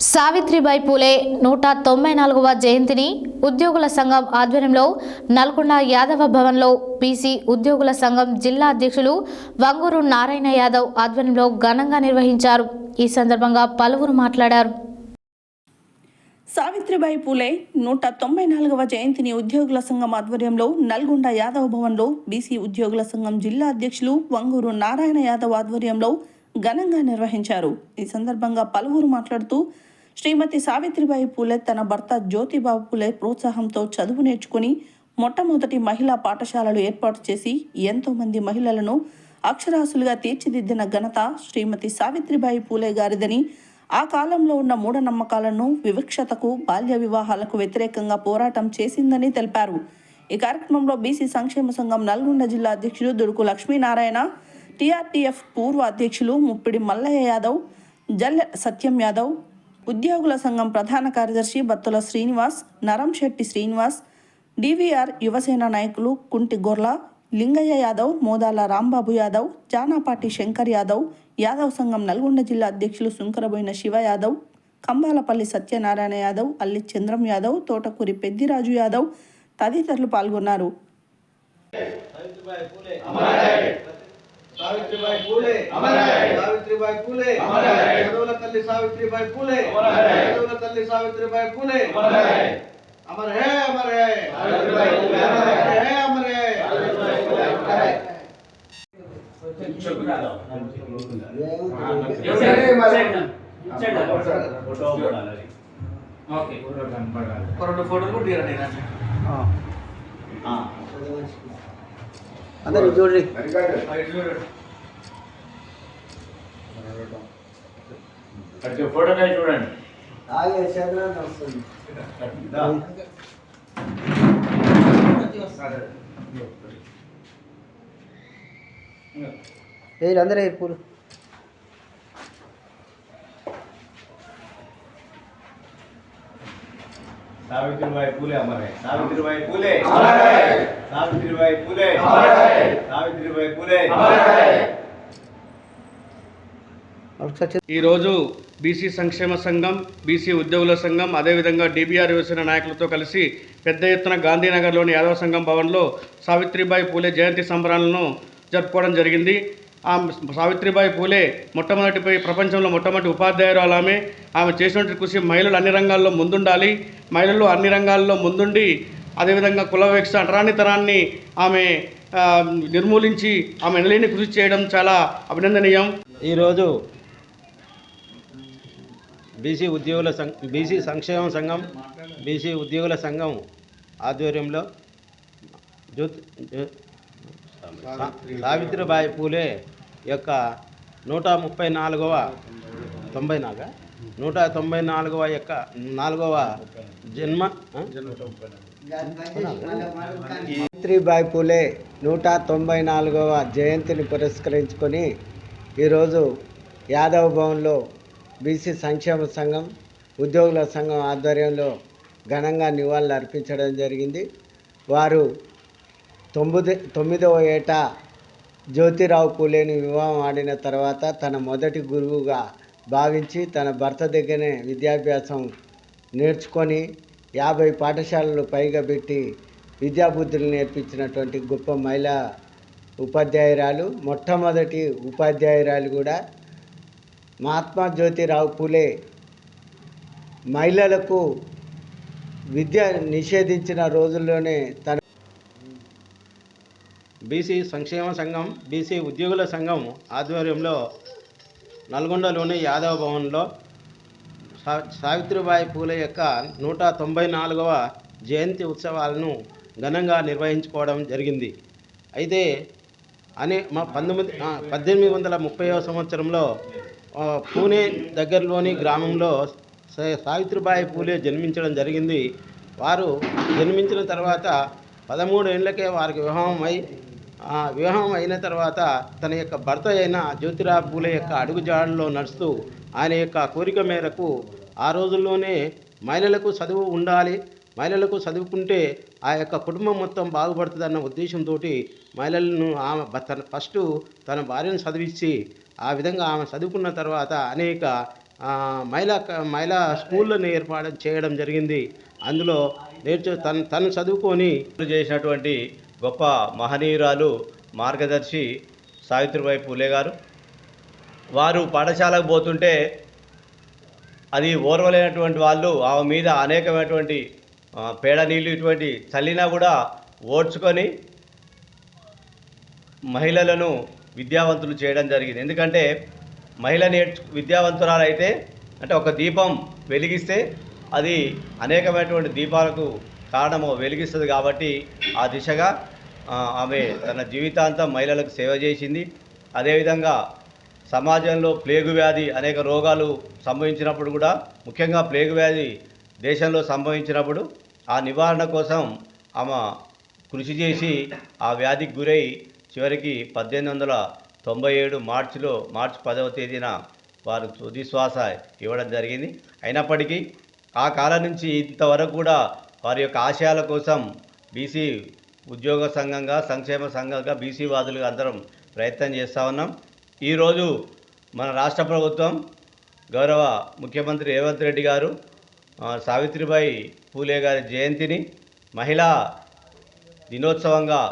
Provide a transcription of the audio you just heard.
సావిత్రిబాయి పూలే నూట తొంభై నాలుగవ జయంతిని ఉద్యోగుల సంఘం ఆధ్వర్యంలో నల్గొండ యాదవ భవన్లో పీసీ ఉద్యోగుల సంఘం జిల్లా అధ్యక్షులు వంగూరు నారాయణ యాదవ్ ఆధ్వర్యంలో ఘనంగా నిర్వహించారు. ఈ సందర్భంగా పలువురు మాట్లాడారు. సావిత్రిబాయి పూలే నూట తొంభై నాలుగవ జయంతిని ఉద్యోగుల సంఘం ఆధ్వర్యంలో నల్గొండ యాదవ్ భవన్లో బీసీ ఉద్యోగుల సంఘం జిల్లా అధ్యక్షులు వంగూరు నారాయణ యాదవ్ ఆధ్వర్యంలో ఘనంగా నిర్వహించారు. ఈ సందర్భంగా పలువురు మాట్లాడుతూ శ్రీమతి సావిత్రిబాయి పూలే తన భర్త జ్యోతిబాబు పూలే ప్రోత్సాహంతో చదువు నేర్చుకుని మొట్టమొదటి మహిళా పాఠశాలలు ఏర్పాటు చేసి ఎంతోమంది మహిళలను అక్షరాస్యులుగా తీర్చిదిద్దిన ఘనత శ్రీమతి సావిత్రిబాయి పూలే గారిదని ఆ కాలంలో ఉన్న మూఢనమ్మకాలను వివక్షతకు బాల్య వివాహాలకు వ్యతిరేకంగా పోరాటం చేసిందని తెలిపారు. ఈ కార్యక్రమంలో బీసీ సంక్షేమ సంఘం నల్గొండ జిల్లా అధ్యక్షులు దుడుకు లక్ష్మీనారాయణ టీఆర్టీఎఫ్ పూర్వ అధ్యక్షులు ముప్పిడి మల్లయ్య యాదవ్ జల్ సత్యం యాదవ్ ఉద్యోగుల సంఘం ప్రధాన కార్యదర్శి బత్తుల శ్రీనివాస్ నరంశెట్టి శ్రీనివాస్ డివిఆర్ యువసేన నాయకులు కుంటి గొర్ల లింగయ్య యాదవ్ మోదాల రాంబాబు యాదవ్ జానాపాటి శంకర్ యాదవ్ యాదవ్ సంఘం నల్గొండ జిల్లా అధ్యక్షులు సుంకరబోయిన శివ యాదవ్ కంబాలపల్లి సత్యనారాయణ యాదవ్ అల్లి చంద్రం యాదవ్ తోటకూరి పెద్దిరాజు యాదవ్ తదితరులు పాల్గొన్నారు. సావిత్రిబాయి పూలే సావిత్రిబాయి పూలే చదువుల తల్లి సావిత్రిబాయి పూలే చదువుల తల్లి సావిత్రిబాయి పూలే అమర్ హే అమర్ హే అమర్ హే అమర్ హే రెండు ఫోటోలు కూడా తీరండి అందరు చూడండి ఫోటో చూడండి. ఆగే చంద్రన్ వస్తుంది. అందరూ పూలు. సావిత్రిబాయి పూలే అమర్ సావిత్రిబాయి పూలే. సావిత్రిబాయి పూలే. సావిత్రిబాయి పూలే. ఈరోజు బీసీ సంక్షేమ సంఘం బీసీ ఉద్యోగుల సంఘం అదేవిధంగా డిబిఆర్ యువసేన నాయకులతో కలిసి పెద్ద ఎత్తున గాంధీనగర్లోని యాదవ సంఘం భవన్లో సావిత్రిబాయి పూలే జయంతి సంబరాలను జరుపుకోవడం జరిగింది. ఆ సావిత్రిబాయి పూలే మొట్టమొదటిపై ప్రపంచంలో మొట్టమొదటి ఉపాధ్యాయురాలు ఆమె ఆమె చేసినటువంటి కృషి మహిళలు అన్ని రంగాల్లో ముందుండాలి. మహిళలు అన్ని రంగాల్లో ముందుండి అదేవిధంగా కులవేక్ష అంటరానితనాన్ని ఆమె నిర్మూలించి ఆమె ఎనలేని కృషి చేయడం చాలా అభినందనీయం. ఈరోజు బీసీ ఉద్యోగుల సంఘ బీసీ సంక్షేమ సంఘం బీసీ ఉద్యోగుల సంఘం ఆధ్వర్యంలో జ్యోతి సావిత్రిబాయి పూలే యొక్క నూట ముప్పై నాలుగవ తొంభై నాలుగా? నూట తొంభై నాలుగవ యొక్క నాలుగవ జన్మ సావిత్రిబాయి పూలే నూట తొంభై నాలుగవ జయంతిని పురస్కరించుకొని ఈరోజు యాదవ భవన్లో బీసీ సంక్షేమ సంఘం ఉద్యోగుల సంఘం ఆధ్వర్యంలో ఘనంగా నివాళులు అర్పించడం జరిగింది. వారు తొమ్మిది తొమ్మిదవ ఏట జ్యోతిరావు పూలేని వివాహం ఆడిన తర్వాత తన మొదటి గురువుగా భావించి తన భర్త దగ్గరనే విద్యాభ్యాసం నేర్చుకొని యాభై పాఠశాలలు పైగా పెట్టి విద్యాబుద్ధులు నేర్పించినటువంటి గొప్ప మహిళా ఉపాధ్యాయురాలు మొట్టమొదటి ఉపాధ్యాయురాలు కూడా మహాత్మా జ్యోతిరావు పూలే మహిళలకు విద్య నిషేధించిన రోజుల్లోనే తన బీసీ సంక్షేమ సంఘం బీసీ ఉద్యోగుల సంఘం ఆధ్వర్యంలో నల్గొండలోని యాదవ భవన్లో సావిత్రిబాయి పూలే యొక్క నూట తొంభై నాలుగవ జయంతి ఉత్సవాలను ఘనంగా నిర్వహించుకోవడం జరిగింది. అయితే అనే మా పంతొమ్మిది పద్దెనిమిది వందల ముప్పైవ సంవత్సరంలో పూణే దగ్గరలోని గ్రామంలో సావిత్రిబాయి పూలే జన్మించడం జరిగింది. వారు జన్మించిన తర్వాత పదమూడు ఏళ్ళకే వారికి వివాహం అయి వివాహం అయిన తర్వాత తన యొక్క భర్త అయిన జ్యోతిరావు పూలే యొక్క అడుగుజాడల్లో నడుస్తూ ఆయన యొక్క కోరిక మేరకు ఆ రోజుల్లోనే మహిళలకు చదువు ఉండాలి. మహిళలకు చదువుకుంటే ఆ యొక్క కుటుంబం మొత్తం బాగుపడుతుందన్న ఉద్దేశంతో మహిళలను ఆమె తన ఫస్ట్ తన భార్యను చదివించి ఆ విధంగా ఆమె చదువుకున్న తర్వాత అనేక మహిళా మహిళా స్కూళ్ళను ఏర్పాటు చేయడం జరిగింది. అందులో నేర్చు తను తను చదువుకొని చేసినటువంటి గొప్ప మహనీయురాలు మార్గదర్శి సావిత్రిబాయి పూలే గారు. వారు పాఠశాలకు పోతుంటే అది ఓర్వలేనటువంటి వాళ్ళు ఆమె మీద అనేకమైనటువంటి పేడ నీళ్ళు ఇటువంటి చల్లినా కూడా ఓడ్చుకొని మహిళలను విద్యావంతులు చేయడం జరిగింది. ఎందుకంటే మహిళ నేర్చు విద్యావంతురాలైతే అంటే ఒక దీపం వెలిగిస్తే అది అనేకమైనటువంటి దీపాలకు కారణము వెలిగిస్తుంది కాబట్టి ఆ దిశగా ఆమె తన జీవితాంతం మహిళలకు సేవ చేసింది. అదేవిధంగా సమాజంలో ప్లేగు వ్యాధి అనేక రోగాలు సంభవించినప్పుడు కూడా ముఖ్యంగా ప్లేగు వ్యాధి దేశంలో సంభవించినప్పుడు ఆ నివారణ కోసం ఆమె కృషి చేసి ఆ వ్యాధికి గురై చివరికి పద్దెనిమిది వందల తొంభై ఏడు మార్చిలో మార్చి పదవ తేదీన వారు తుదిశ్వాస ఇవ్వడం జరిగింది. అయినప్పటికీ ఆ కాలం నుంచి ఇంతవరకు కూడా వారి యొక్క ఆశయాల కోసం బీసీ ఉద్యోగ సంఘంగా సంక్షేమ సంఘంగా బీసీ వాదులుగా అందరం ప్రయత్నం చేస్తూ ఉన్నాం. ఈరోజు మన రాష్ట్ర ప్రభుత్వం గౌరవ ముఖ్యమంత్రి రేవంత్ రెడ్డి గారు సావిత్రిబాయి పూలే గారి జయంతిని మహిళా దినోత్సవంగా